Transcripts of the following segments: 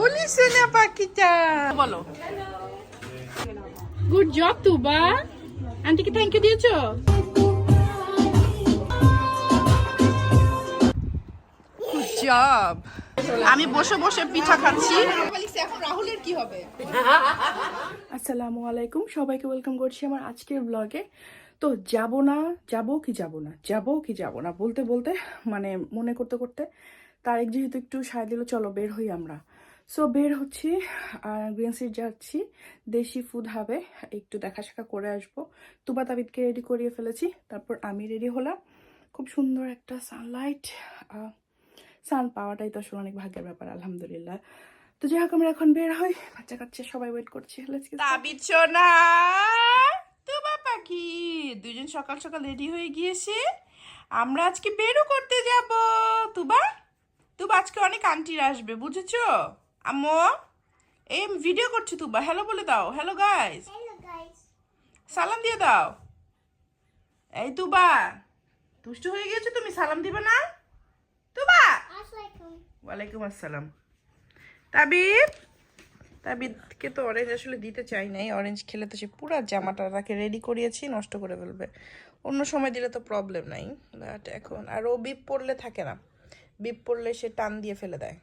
উলি সোনা পাখিটা। বলো। Good job Tuba. আন্টিকে থ্যাংক ইউ দিয়েছ? জব আমি বসে বসে পিঠা খাচ্ছি। এখন রাহুলের কি হবে আসসালামু আলাইকুম সবাইকে ওয়েলকাম করছি আমার আজকের ব্লগে তো যাব না যাব কি যাব না যাব কি যাব না বলতে বলতে মানে মনে করতে করতে তারেক যেহেতু একটু সায় দিল চলো বের হই আমরা। সো বের হচ্ছি গ্রিন সিট যাচ্ছি, দেশি ফুড হবে, একটু দেখা সাক্ষা করে আসব। তুবা তাবিদকে রেডি করিয়ে ফেলেছি, তারপর আমি রেডি হলাম। খুব সুন্দর একটা সানলাইট সান পাওয়াটাই তো আসলে অনেক ভাগ্যের ব্যাপার, আলহামদুলিল্লাহ। তো যাই হোক, আমরা এখন বের হই, বাচ্চা কাচ্চা সবাই ওয়েট করছি. তাবিদ পাখি দুজন সকাল সকাল রেডি হয়ে গিয়েছে। আমরা আজকে বেরো করতে যাব, তুবা? তুবা, আজকে অনেক আন্টিরা আসবে, বুঝেছ? আম্মু এই ভিডিও করছি তুবা। হ্যালো বলে দাও। হ্যালো গাইস সালাম দিয়ে দাও। এই তুবা দুষ্ট হয়ে গেছো তুমি সালাম দিবে না? তুবা। ওয়ালাইকুম আসসালাম। তাবিদ তাবিদকে তো অরেঞ্জ আসলে দিতে চাই নাই। অরেঞ্জ খেলে তো সে পুরো জামাটা তাকে রেডি করিয়েছি নষ্ট করে ফেলবে। অন্য সময় দিলে তো প্রবলেম নাই। বাট এখন আর ও বিপ পড়লে থাকে না। বিপ পড়লে সে টান দিয়ে ফেলে দেয়।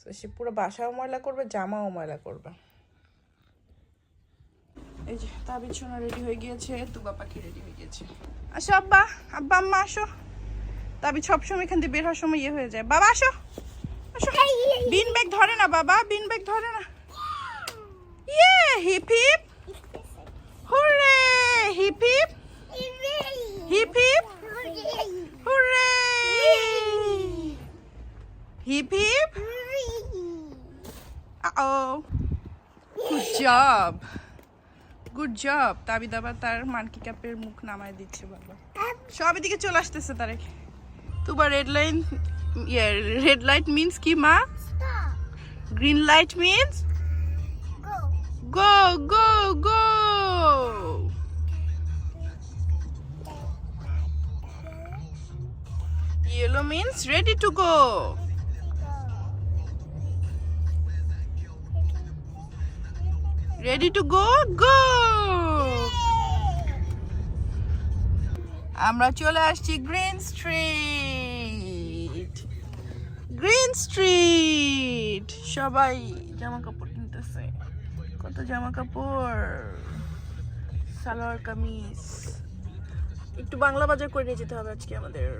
তো সে পুরো বাসাও ময়লা করবে, জামাও ময়লা করবে। এই যে তাবিদ সোনা রেডি হয়ে গিয়েছে, তুবা পাখি রেডি হয়ে গিয়েছে। আসো আব্বা আব্বা, আম্মা, আসো। তাবিদ সবসময় এখান থেকে বের হওয়ার সময় ইয়ে হয়ে যায়। বাবা, আসো। আসো। বিন ব্যাগ ধরে না, বাবা, বিন ব্যাগ ধরে না। ইয়ে hip hip. Hooray, hip hip. Hip hip. Hooray. Hip hip. ও good job good job Tabid আবার তার মানকি কাপের মুখ নামায় দিচ্ছে বাবা। সব এদিকে চলে আসতেছে তারে। তুবা রেড লাইন ইয়ে রেড লাইট মিন্স কি মা? Green light means go go go yellow means ready to go ready to go? Go! আমরা চলে আসছি গ্রিন স্ট্রিট গ্রিন স্ট্রিট সবাই জামা কাপড় কিনতেছে। কত জামা কাপড় সালোয়ার কামিজ। একটু বাংলা বাজার করে নিয়ে যেতে হবে আজকে আমাদের।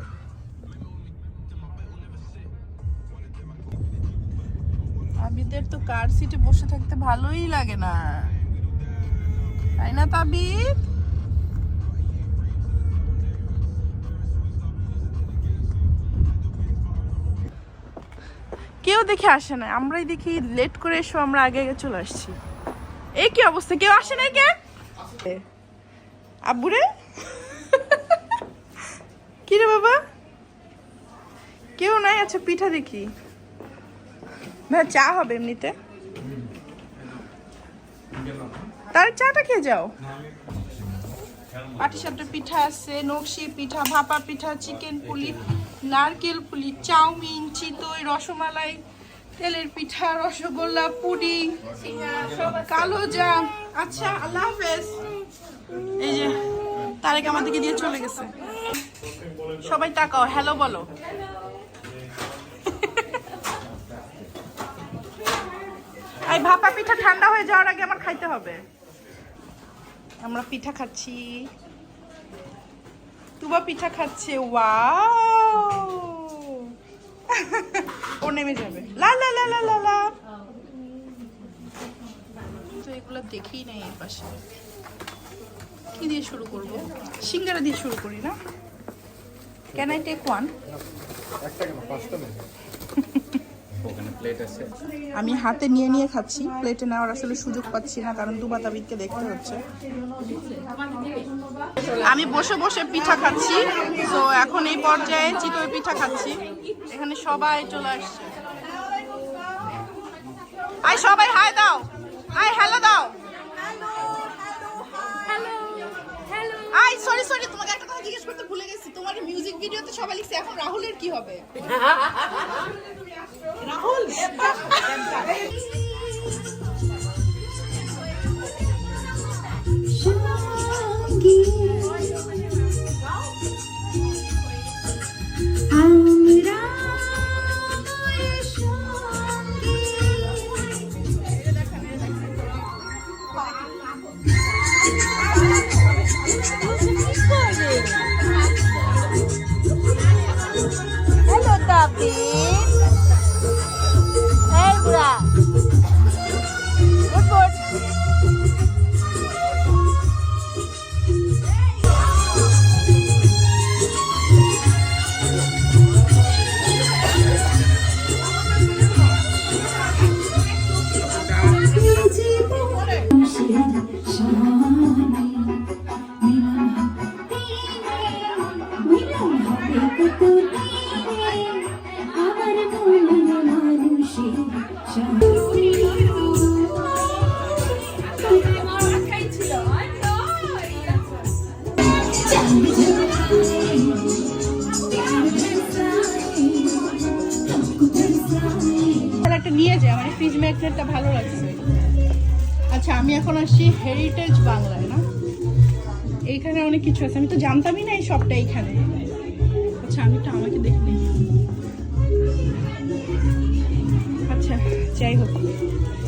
আবিদের তো কার সিটে বসে থাকতে ভালোই লাগে না। তাই না, তাবিদ? কেউ দেখে আসে না, আমরাই দেখি লেট করে এসো, আমরা আগে আগে চলে আসছি। এই কি অবস্থা? কেউ আসে না কে আব্বুরে? কি রে বাবা? কেউ নাই? আচ্ছা পিঠা দেখি। ভাই চা হবে এমনিতে। তার চাটা খেয়ে যাও। পাটিসাপটা পিঠা আছে, নকশি পিঠা, ভাপা পিঠা, চিকেন পুলি, নারকেল পুলি, চাউমিন, চিতই, রসমালাই, তেলের পিঠা, রসগোল্লা, পুডিং, কালো জাম। আচ্ছা আল্লাহ হাফেজ। এই যে, তারেক আমাদেরকে দিয়ে চলে গেছে। সবাই তাকাও, হ্যালো বলো। এই ভাপা পিঠা ঠান্ডা হয়ে যাওয়ার আগে আমার খাইতে হবে। আমরা পিঠা খাচ্ছি। তুবা পিঠা খাচ্ছে, ওয়াও! ও নেমে যাবে। লা লা লা লা লা লা। তো এগুলো দেখেই নাই এই পাশে। কি দিয়ে শুরু করব? সিঙ্গারা দিয়ে শুরু করি না? ক্যান আই টেক ওয়ান আমি হাতে নিয়ে নিয়ে খাচ্ছি প্লেটে নেওয়ার আসলে সুযোগ পাচ্ছি না, কারণ দুবা তাবিদকে দেখতে হচ্ছে। আমি বসে বসে পিঠা খাচ্ছি, তো এখন এই পর্যায়ে চিতই পিঠা খাচ্ছি। এখানে সবাই চলে আসছে। আই সবাই, হাই দাও! আই হ্যালো দাও! আই সরি সরি তোমাকে একটা কথা জিজ্ঞেস করতে ভুলে গেছি। তোমার মিউজিক ভিডিওতে সবাই লিখছে, এখন রাহুলের কি হবে? একটা নিয়ে যায় মানে ফ্রিজ ম্যাগনেটটা ভালো লাগছে। আচ্ছা আমি এখন আসছি হেরিটেজ বাংলায়, না? এইখানে অনেক কিছু আছে। আমি তো জানতামই না এই শপটা এইখানে। আচ্ছা আমি তো আমাকে দেখি। আচ্ছা যাই হোক।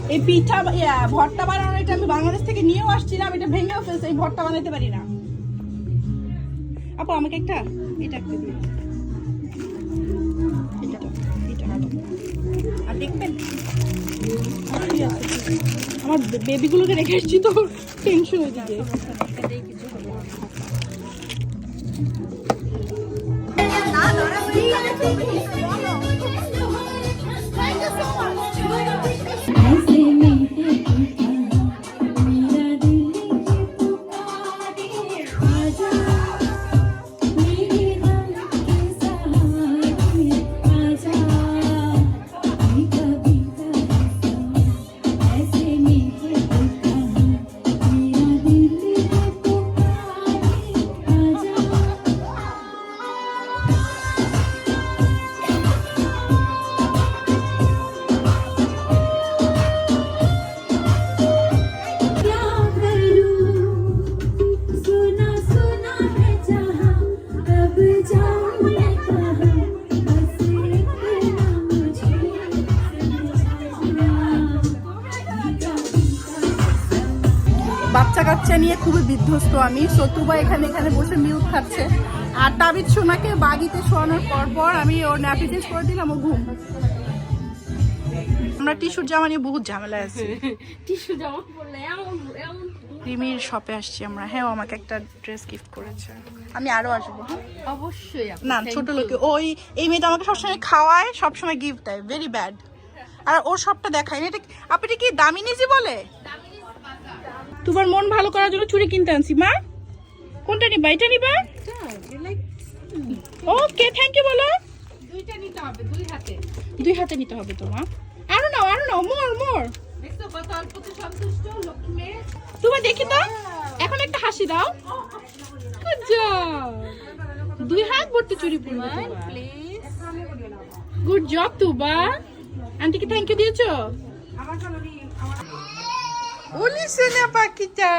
এই পিঠা বা- ভর্তা বানানোর এটা আমি বাংলাদেশ থেকে নিয়েও আসছিলাম, এটা ভেঙেও ফেলছে, এই ভর্তা বানাতে পারি না। আপু, আমাকে একটা, এটা একটা দিন। আর দেখবেন? আমার বেবিগুলোকে রেখে এসেছি তো টেনশন হয়ে যায় সতুবা এখানে এখানে বসে মিল্ক খাচ্ছে। আর তাবিদ সোনাকে বাগিতে শোয়ানোর পর পর আমি ওর ন্যাপি চেঞ্জ করে দিলাম ও ঘুম। আমরা টিস্যুর জামা নিয়ে বহুত ঝামেলায় আছি। টিস্যু জমা পড়লে এমন এমন রিমির শপে আসছি আমরা। হ্যাঁ ও আমাকে একটা ড্রেস গিফট করেছে। আমি আরও আসব হ্যাঁ? অবশ্যই না ছোট লোকে ওই এই মেয়েটা আমাকে সবসময় খাওয়ায় সবসময় গিফট দেয়। ভেরি ব্যাড আর ওর সবটা দেখায় না। এটা আপনি কি দামি নিজি বলে তোমার মন ভালো করার জন্য চুড়ি কিনতে আনছি মা। কোনটা নিবা? এটা নিবা? ওকে থ্যাংক ইউ বলো। দুইটা নিতে হবে দুই হাতে দুই হাতে নিতে হবে তো, মা। আরও নাও আরও নাও মোর মোর দেখছ কত অল্পতে সন্তুষ্ট লক্ষ্মী তুমি দেখি তো। এখন একটা হাসি দাও. দুই হাত ভর্তি চুরি পড়বে গুড জব তুবা। আন্টিকে থ্যাংক ইউ দিয়েছ? ওলি সোনা পাখিটা।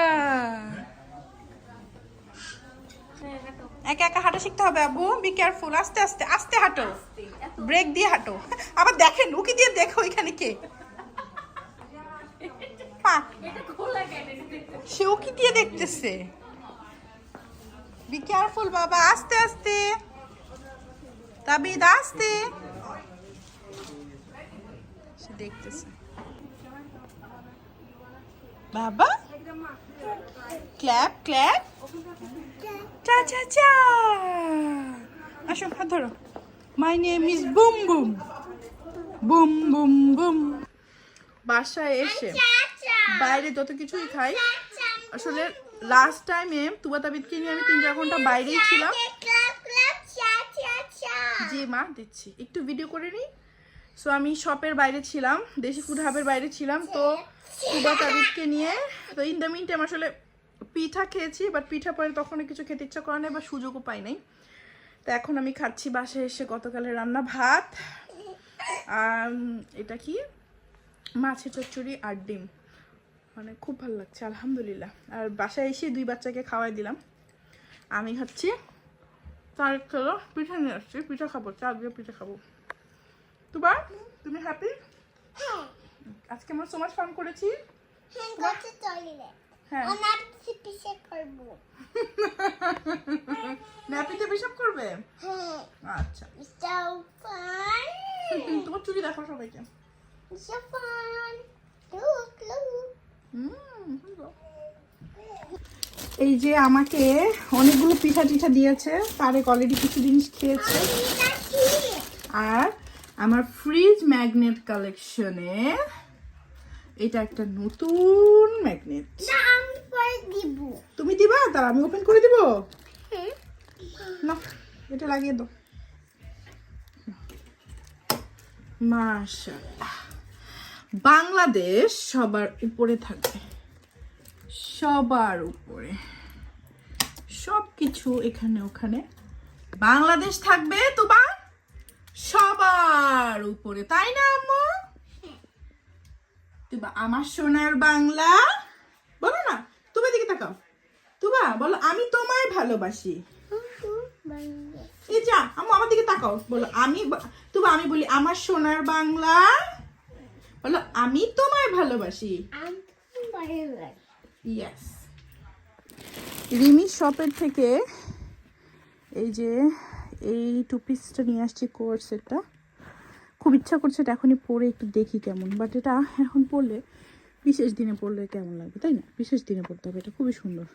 একা একা হাঁটা শিখতে হবে আবু বি কেয়ারফুল আস্তে আস্তে আস্তে হাঁটো। ব্রেক দিয়ে হাঁটো। আবার দেখেন উকি দিয়ে দেখো এখানে কে। সে উকি দিয়ে দেখতেছে? বি কেয়ারফুল বাবা। আস্তে আস্তে। তাবিদ আস্তে। সে দেখতেছে। বাবা। ক্ল্যাপ ক্ল্যাপ চা চা চা আসো হাত ধরো my name is boom boom boom boom boom বাসায় এসে বাইরে যত কিছুই খাই আসলে লাস্ট টাইমে তুবা তাবিদকে নিয়ে আমি তিন চার ঘণ্টা বাইরেই ছিলাম জি মা দিচ্ছি একটু ভিডিও করে নিই সো আমি শপের বাইরে ছিলাম, দেশি ফুড হাবের বাইরে ছিলাম, তো তুবা তাবিদকে নিয়ে, তো ইন দ্য মিন টাইম আসলে পিঠা খেয়েছি বাট পিঠা পরে তখন কিছু খেতে ইচ্ছা করে নাই বা সুযোগও পাই নাই। তো এখন আমি খাচ্ছি বাসায় এসে গতকালের রান্না ভাত, আর এটা কি? মাছের চচ্চড়ি আর ডিম। মানে খুব ভালো লাগছে, আলহামদুলিল্লাহ। আর বাসায় এসে দুই বাচ্চাকে খাওয়াই দিলাম। আমি খাচ্ছি তার খেলো পিঠা নিয়ে আসছি, পিঠা খাব চা দিয়ে পিঠা খাব। তুবা তুমি হ্যাপি আজকে আমরা সমাজ ফান করেছি। হ্যাঁ ন্যাপিতে পেশাব করবে। আচ্ছা। তোমার চুরি দেখো সবাইকে। এই যে আমাকে অনেকগুলো পিঠা টিঠা দিয়েছে তারেক অলরেডি কিছু জিনিস খেয়েছে। আর আমার ফ্রিজ ম্যাগনেট কালেকশনে এটা একটা নতুন ম্যাগনেট তুমি দিবা? তার আমি ওপেন করে দিব? না এটা লাগিয়ে দাও। মাশাআল্লাহ। বাংলাদেশ সবার উপরে থাকবে। সবার উপরে। সব কিছু এখানে ওখানে। বাংলাদেশ থাকবে তুবা সবার উপরে, তাই না আম্মু? তুবা, আমার সোনার বাংলা। বলো না তুমি দিকে তাকাও। তুবা, বলো, আমি তোমায় ভালোবাসি। এই যা, আম্মু, আমার দিকে তাকাও। বলো, আমি তুবা, আমি বলি, আমার সোনার বাংলা। বলো, আমি তোমায় ভালোবাসি। ইয়েস রিমি শপের থেকে এই যে এই টু পিসটা নিয়ে আসছি কোর্স এটা। খুব ইচ্ছা করছে এটা এখনই পরে একটু দেখি কেমন। বাট এটা এখন পরলে বিশেষ দিনে পরলে কেমন লাগবে, তাই না? বিশেষ দিনে পরতে হবে, এটা খুবই সুন্দর।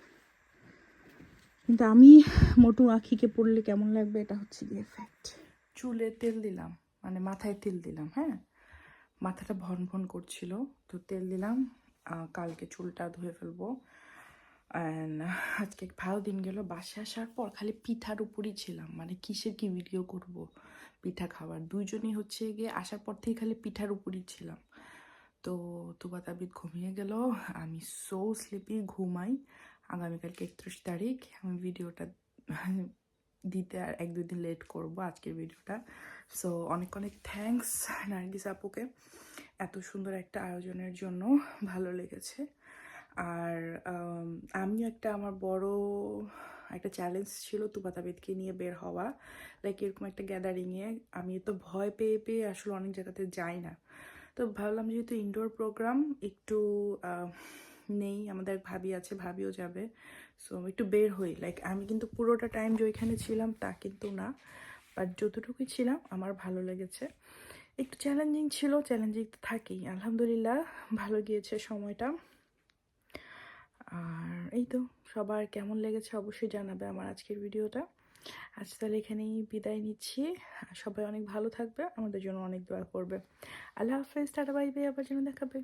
কিন্তু আমি মোটু আখিকে পরলে কেমন লাগবে, এটা হচ্ছে গিয়ে ফ্যাক্ট চুলে তেল দিলাম মানে মাথায় তেল দিলাম হ্যাঁ? মাথাটা ভন ভন করছিল, তো তেল দিলাম কালকে চুলটা ধুয়ে ফেলব। আজকে ভালো দিন গেল। বাসে আসার পর খালি পিঠার উপরই ছিলাম। মানে কিসের কি ভিডিও করব? পিঠা খাবার। দুইজনই হচ্ছে গিয়ে আসার পর থেকে খালি পিঠার উপরই ছিলাম। তো তুবা তাবিদ ঘুমিয়ে গেল। আমি সো স্লিপি ঘুমাই। আগামীকালকে একত্রিশ তারিখ। আমি ভিডিওটা দিতে আর এক, দুই দিন লেট করব আজকের ভিডিওটা সো অনেক অনেক থ্যাঙ্কস নার্গিস আপুকে। এত সুন্দর একটা আয়োজনের জন্য ভালো লেগেছে। আর আম, আমিও একটা আমার বড় একটা চ্যালেঞ্জ ছিল তুপাতাবেদকে নিয়ে বের হওয়া। লাইক এরকম একটা গ্যাদারিংয়ে আমি তো ভয় পেয়ে পেয়ে আসলে অনেক জায়গাতে যাই না। তো ভাবলাম যেহেতু ইনডোর প্রোগ্রাম একটু নেই আমাদের এক ভাবি আছে ভাবিও যাবে। সো একটু বের হই। লাইক আমি কিন্তু পুরোটা টাইম যে ওইখানে ছিলাম তা কিন্তু না। বাট যতটুকুই ছিলাম আমার ভালো লেগেছে। একটু চ্যালেঞ্জিং ছিল চ্যালেঞ্জিং তো থাকেই। আলহামদুলিল্লাহ ভালো গিয়েছে সময়টা। আর এই তো, সবার কেমন লেগেছে অবশ্যই জানাবে আমার আজকের ভিডিওটা। আজ তাহলে এখানেই বিদায় নিচ্ছি। সবাই অনেক ভালো থাকবে, আমাদের জন্য অনেক দোয়া করবে। আল্লাহ হাফেজ, টাটা, বাই আবার যেন দেখাবে।